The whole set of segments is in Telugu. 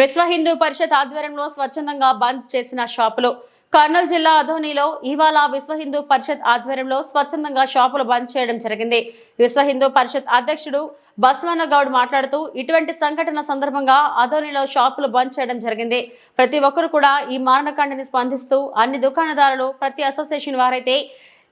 విశ్వ హిందూ పరిషత్ ఆధ్వర్యంలో స్వచ్ఛందంగా బంద్ చేసిన షాపులు. కర్నూలు జిల్లా అధోనిలో ఇవాళ విశ్వ హిందూ పరిషత్ ఆధ్వర్యంలో స్వచ్ఛందంగా షాపులు బంద్ చేయడం జరిగింది. విశ్వ హిందూ పరిషత్ అధ్యక్షుడు బస్వన్న గౌడ్ మాట్లాడుతూ ఇటువంటి సంఘటన సందర్భంగా అధోనిలో షాపులు బంద్ చేయడం జరిగింది. ప్రతి ఒక్కరు కూడా ఈ మారణకాండని స్పందిస్తూ అన్ని దుకాణదారులు ప్రతి అసోసియేషన్ వారైతే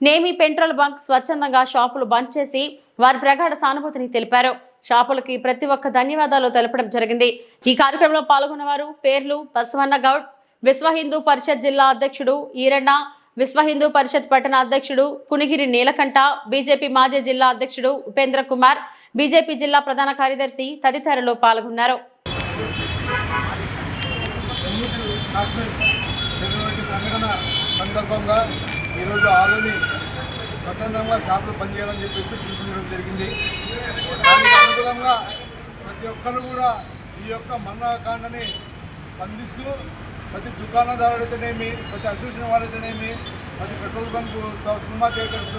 నేమి పెట్రోల్ బంక్ స్వచ్ఛందంగా షాపులు బంద్ చేసి వారి ప్రగాఢ సానుభూతిని తెలిపారు. షాపులకి ప్రతి ఒక్క ధన్యవాదాలు తెలపడం జరిగింది. ఈ కార్యక్రమంలో పాల్గొన్న వారు పేర్లు బసవన్న గౌడ్ విశ్వ హిందూ పరిషత్ జిల్లా అధ్యక్షుడు ఈరన్న విశ్వ హిందూ పరిషత్ పట్టణ అధ్యక్షుడు పునిగిరి నీలకంఠ బీజేపీ మాజీ జిల్లా అధ్యక్షుడు ఉపేంద్ర కుమార్ బీజేపీ జిల్లా ప్రధాన కార్యదర్శి తదితరులు పాల్గొన్నారు. సంఘటన సందర్భంగా ఈరోజు ఆలోని స్వతంత్రంగా షాపులు పనిచేయాలని చెప్పేసి పిలుపునివ్వడం జరిగింది. దానికి ప్రతి ఒక్కరు కూడా ఈ యొక్క మరణకాండని స్పందిస్తూ ప్రతి దుకాణదారుడైతేనేమి ప్రతి అసోసియేషన్ వారైతేనేమి ప్రతి పెట్రోల్ బంకు సినిమా థియేటర్స్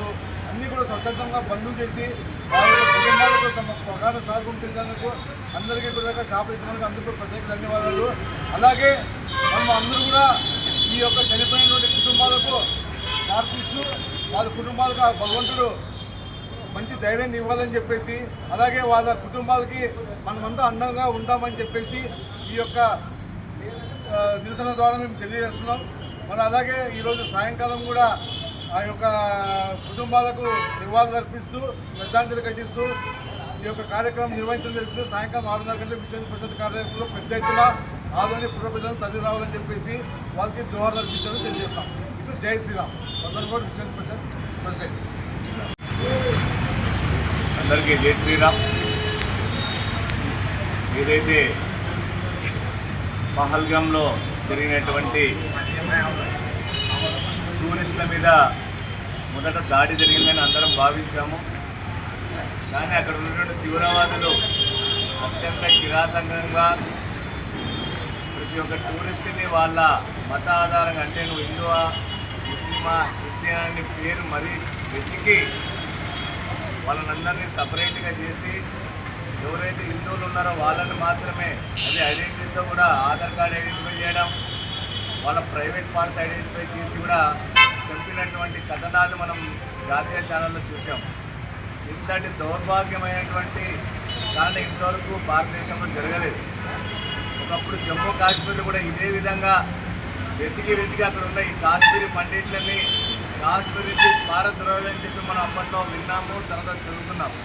అన్నీ కూడా స్వతంత్రంగా బంధువులు చేసి వారి కుటుంబాలకు తమ ప్రగాఢ సాగుం తెలిసినందుకు అందరికీ కూడా షాపులు ఇచ్చినందుకు అందరికీ కూడా ప్రత్యేక ధన్యవాదాలు. అలాగే మనం అందరూ కూడా ఈ యొక్క చనిపోయినటువంటి కుటుంబాలకు ప్రార్థిస్తూ వాళ్ళ కుటుంబాలకు భగవంతుడు మంచి ధైర్యాన్ని ఇవ్వాలని చెప్పేసి అలాగే వాళ్ళ కుటుంబాలకి మనమంతా అందంగా ఉంటామని చెప్పేసి ఈ యొక్క నిరసన ద్వారా మేము తెలియజేస్తున్నాం. మరి అలాగే ఈరోజు సాయంకాలం కూడా ఆ యొక్క కుటుంబాలకు నివాళులు అర్పిస్తూ శ్రద్ధాంజలి ఘటిస్తూ ఈ యొక్క కార్యక్రమం నిర్వహించడం జరుగుతుంది సాయంకాలం ఆరున్నర గంటలకు విశ్వ పరిషత్ కార్యాలయంలో పెద్ద ఎత్తున ఆదోని పూర్వ తరలి రావాలని చెప్పేసి వాళ్ళకి జోహార్లు అర్పించాలని తెలియజేస్తాం. ఇటు జై శ్రీరామ్. వసంతగౌడ్ విశ్వ పరిషత్ ప్రెసిడెంట్. అందరికీ జై శ్రీరామ్. ఏదైతే పహల్గాంలో జరిగినటువంటి టూరిస్టుల మీద మొదట దాడి జరిగిందని అందరం భావించాము. కానీ అక్కడ ఉన్నటువంటి తీవ్రవాదులు అత్యంత కిరాతకంగా ప్రతి ఒక్క టూరిస్ట్ని వాళ్ళ మత ఆధారంగా అంటే నువ్వు హిందువా ముస్లిమా క్రిస్టియన్ అనే పేరు మరీ వెతికి వాళ్ళనందరినీ సపరేట్గా చేసి ఎవరైతే హిందువులు ఉన్నారో వాళ్ళని మాత్రమే అది ఐడెంటిటీతో కూడా ఆధార్ కార్డ్ ఐడెంటిఫై చేయడం వాళ్ళ ప్రైవేట్ పార్ట్స్ ఐడెంటిఫై చేసి కూడా చెప్పినటువంటి కథనాలు మనం జాతీయ ఛానల్లో చూసాం. ఇంతటి దౌర్భాగ్యమైనటువంటి కారణం ఇంతవరకు భారతదేశంలో జరగలేదు. ఒకప్పుడు జమ్మూ కాశ్మీర్లో కూడా ఇదే విధంగా వెతికి వెతికి అక్కడ ఉన్న ఈ కాశ్మీరీ పండిట్లని కాశ్మీర్ భారద్రోహి అని చెప్పి మనం అప్పట్లో విన్నాము తర్వాత చదువుకున్నాము.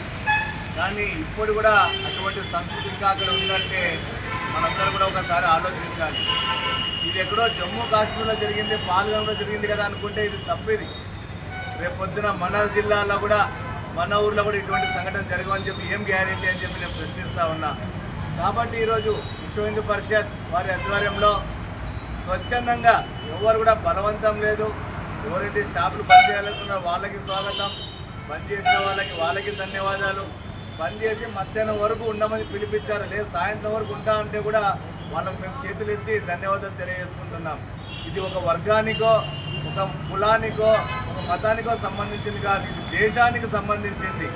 కానీ ఇప్పుడు కూడా అటువంటి సంస్కృతి ఇంకా అక్కడ ఉందంటే మనందరం కూడా ఒకసారి ఆలోచించాలి. ఇది ఎక్కడో జమ్మూ కాశ్మీర్లో జరిగింది పాల్గొనలో జరిగింది కదా అనుకుంటే ఇది తప్పిది. రేపు పొద్దున మన జిల్లాలో కూడా మన ఊర్లో కూడా ఇటువంటి సంఘటన జరగవని చెప్పి ఏం గ్యారెంటీ అని చెప్పి నేను ప్రశ్నిస్తూ ఉన్నా. కాబట్టి ఈరోజు విశ్వ హిందూ పరిషత్ వారి ఆధ్వర్యంలో స్వచ్ఛందంగా ఎవరు కూడా బలవంతం లేదు. ఎవరైతే షాపులు బంద్ చేయాలనుకున్నారో వాళ్ళకి స్వాగతం. బంద్ చేసిన వాళ్ళకి వాళ్ళకి ధన్యవాదాలు. బంద్ చేసి మధ్యాహ్నం వరకు ఉండమని పిలిపించారు. లేదు సాయంత్రం వరకు ఉంటా అంటే కూడా వాళ్ళకి మేము చేతులు ఎత్తి ధన్యవాదాలు తెలియజేసుకుంటున్నాం. ఇది ఒక వర్గానికో ఒక కులానికో ఒక మతానికో సంబంధించింది కాదు. ఇది దేశానికి సంబంధించింది.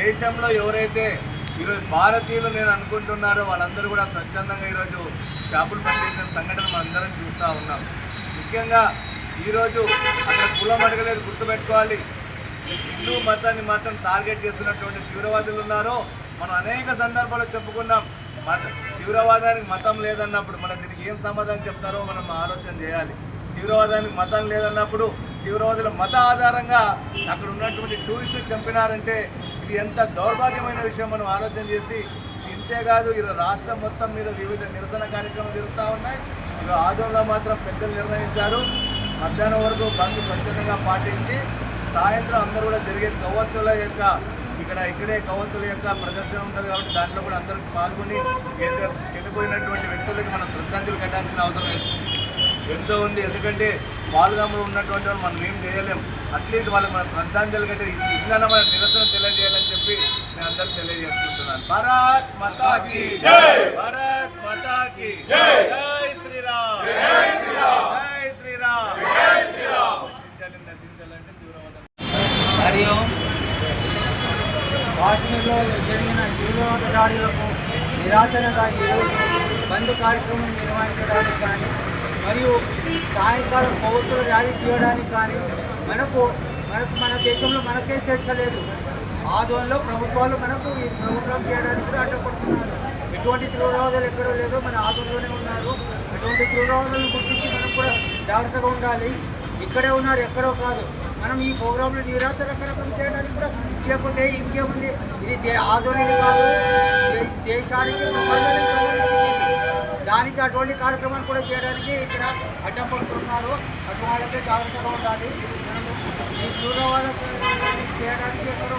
దేశంలో ఎవరైతే ఈరోజు భారతీయులు నేను అనుకుంటున్నారో వాళ్ళందరూ కూడా స్వచ్ఛందంగా ఈరోజు షాపులు పనిచేసిన సంఘటన మనందరం చూస్తూ ఉన్నాం. ముఖ్యంగా ఈరోజు అక్కడ కులం అడగలేదు గుర్తుపెట్టుకోవాలి. హిందూ మతాన్ని మాత్రం టార్గెట్ చేస్తున్నటువంటి తీవ్రవాదులు ఉన్నారో మనం అనేక సందర్భాల్లో చెప్పుకున్నాం. మత తీవ్రవాదానికి మతం లేదన్నప్పుడు మనం దీనికి ఏం సమాధానం చెప్తారో మనం ఆలోచన చేయాలి. తీవ్రవాదానికి మతం లేదన్నప్పుడు తీవ్రవాదుల మత ఆధారంగా అక్కడ ఉన్నటువంటి టూరిస్టులు చంపినారంటే ఇది ఎంత దౌర్భాగ్యమైన విషయం మనం ఆలోచన చేసి అంతేకాదు ఈరోజు రాష్ట్రం మొత్తం మీద వివిధ నిరసన కార్యక్రమాలు జరుగుతూ ఉన్నాయి. ఈరోజు ఆదంలో మాత్రం పెద్దలు నిర్ణయించారు మధ్యాహ్నం వరకు బంద్ స్వచ్ఛందంగా పాటించి సాయంత్రం అందరూ కూడా జరిగే కవ్వత్తుల యొక్క ఇక్కడ ఇక్కడే కవ్వత్తుల యొక్క ప్రదర్శన ఉంటుంది కాబట్టి దాంట్లో కూడా అందరూ పాల్గొని చనిపోయినటువంటి వ్యక్తులకి మనం శ్రద్ధాంజలి కట్టాల్సిన అవసరం లేదు. ఎంతో ఉంది. ఎందుకంటే పాల్గొమలో ఉన్నటువంటి వాళ్ళు మనం ఏం చేయలేం. అట్లీస్ట్ వాళ్ళకి మన శ్రద్ధాంజలి కంటే ఇట్లా మన నిరసన తెలియజేయాలి అందరికి తెలియజేసుకుంటున్నాను. భారత్ మాతాకి భారత్ మాతాకి జై! శ్రీరామ్! జై శ్రీరామ్! జై శ్రీరామ్! మరియు కాశ్మీర్లో జరిగిన తీవ్రవాద దాడులకు నిరాశనగా ఈరోజు బంద్ కార్యక్రమం నిర్వహించడానికి కానీ మరియు సాయంకాలం కొవ్వొత్తుల ర్యాలీ తీయడానికి కానీ మనకు మనకు మన దేశంలో మనకే స్వేచ్ఛ లేదు. ఆధ్వర్యంలో ప్రభుత్వాలు మనకు ఈ ప్రోగ్రాం చేయడానికి కూడా అడ్డపడుతున్నారు. ఎటువంటి తీవ్రవాదాలు ఎక్కడో లేదో మన ఆధ్వర్యంలోనే ఉన్నారు. అటువంటి తీవ్రవాదాలను గుర్తించి మనం కూడా జాగ్రత్తగా ఉండాలి. ఇక్కడే ఉన్నారు ఎక్కడో కాదు. మనం ఈ ప్రోగ్రాంలో నిరాశరకరకం చేయడానికి కూడా లేకపోతే ఇంకేముంది? ఇది దే ఆధునిక కాదు. దేశ- దేశానికి ప్రపంచానికి సంబంధించింది. దానికి అటువంటి కార్యక్రమాలు కూడా చేయడానికి ఇక్కడ అడ్డం పడుతున్నారు. అటు వాళ్ళకే జాగ్రత్తగా ఉండాలి. మనము ఈ వాళ్ళకి చేయడానికి ఎక్కడో